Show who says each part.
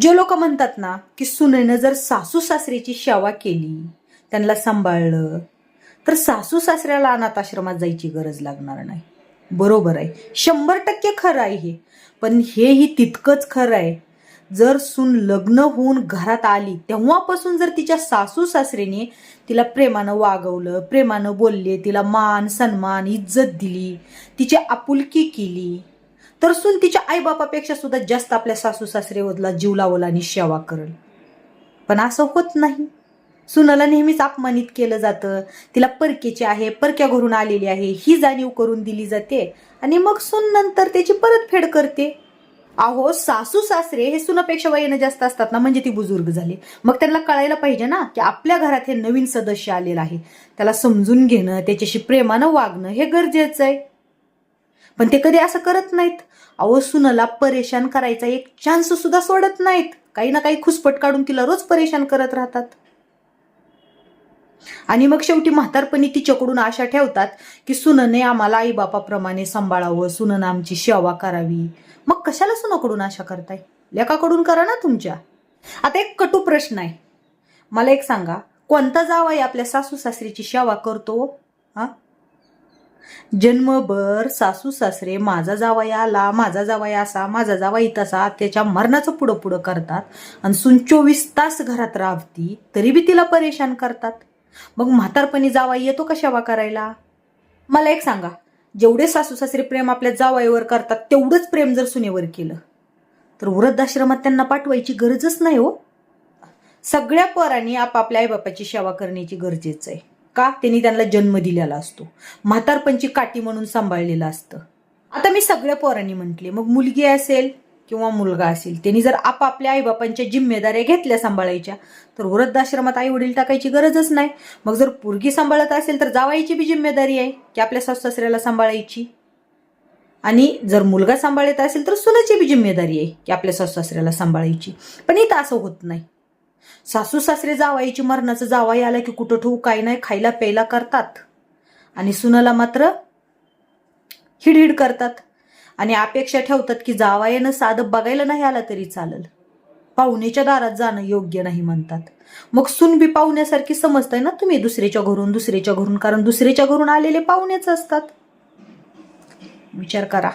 Speaker 1: जे लोक म्हणतात ना की सुनेनं जर सासू सासरीची सेवा केली त्यांना सांभाळलं तर सासू सासऱ्याला अनाथ आश्रमात जायची गरज लागणार नाही. बरोबर आहे. शंभर टक्के खरं आहे हे. पण हेही तितकंच खरं आहे. जर सून लग्न होऊन घरात आली तेव्हापासून जर तिच्या सासू सासरीने तिला प्रेमानं वागवलं प्रेमानं बोलले तिला मान सन्मान इज्जत दिली तिची आपुलकी केली तर सून तिच्या आईबापापेक्षा सुद्धा जास्त आपल्या सासू सासरेवरला जीव लावल आणि सेवा करल. पण असं होत नाही. सुनाला नेहमीच अपमानित केलं जातं. तिला परकेची आहे परक्या घरून आलेली आहे. ही जाणीव करून दिली जाते. आणि मग सून नंतर त्याची परतफेड करते. अहो सासू सासरे हे सुनापेक्षा वयाने जास्त असतात ना म्हणजे ती बुजुर्ग झाली. मग त्यांना कळायला पाहिजे ना की आपल्या घरात हे नवीन सदस्य आलेलं आहे. त्याला समजून घेणं त्याच्याशी प्रेमानं वागणं हे गरजेचं आहे. पण ते कधी असं करत नाहीत. अहो सुनाला परेशान करायचा एक चान्स सुद्धा सोडत नाहीत. काही ना काही खुसपट काढून तिला रोज परेशान करत राहतात. आणि मग शेवटी म्हातारपणी तिच्याकडून आशा ठेवतात की सुनने आम्हाला आईबापाप्रमाणे सांभाळावं सुननं आमची सेवा करावी. मग कशाला सुनाकडून आशा करताय? लेकाकडून करा ना तुमच्या. आता एक कटू प्रश्न आहे. मला एक सांगा कोणता जावाई आपल्या सासू सासरीची सेवा करतो? हा? जन्मभर सासू सासरे माझा जावया आला माझा जावया असा माझा जावाई तसा त्याच्या मरणाचं पुढं पुढं करतात. आणि सुन चोवीस तास घरात राबती तरी बी तिला परेशान करतात. मग म्हातारपणी जावाई येतो का सेवा करायला? मला एक सांगा जेवढे सासू सासरे प्रेम आपल्या जावाईवर करतात तेवढंच प्रेम जर सुनेवर केलं तर वृद्धाश्रमात त्यांना पाठवायची गरजच नाही हो. सगळ्या परांनी आपापल्या आईबापाची सेवा करण्याची गरजेचं आहे. का त्यांनी त्यांना जन्म दिलेला असतो. म्हातारपणची काठी म्हणून सांभाळलेलं असतं. आता मी सगळ्या पोरांनी म्हटले मग मुलगी असेल किंवा मुलगा असेल त्यांनी जर आपापल्या आईबापांच्या जिम्मेदाऱ्या घेतल्या सांभाळायच्या तर वृद्धाश्रमात आई वडील टाकायची गरजच नाही. मग जर पोरगी सांभाळत असेल तर जावायची बी जिम्मेदारी आहे की आपल्या सासऱ्याला सांभाळायची? आणि जर मुलगा सांभाळत असेल तर सुनाची बी जिम्मेदारी आहे की आपल्या सासऱ्याला सांभाळायची. पण इथं असं होत नाही. सासू सासरे जावाईची मरणाचं जावाई आला की कुठं ठेवू काय नाही खायला प्यायला करतात. आणि सुनाला मात्र हिडहिड करतात. आणि अपेक्षा ठेवतात की जावायानं साधं बघायला नाही आला तरी चालल. पाहुण्याच्या दारात जाणं योग्य नाही म्हणतात. मग सुनबी पाहुण्यासारखी समजताय ना तुम्ही दुसऱ्याच्या घरून दुसऱ्याच्या घरून कारण दुसऱ्याच्या घरून आलेले पाहुणेच असतात. विचार करा.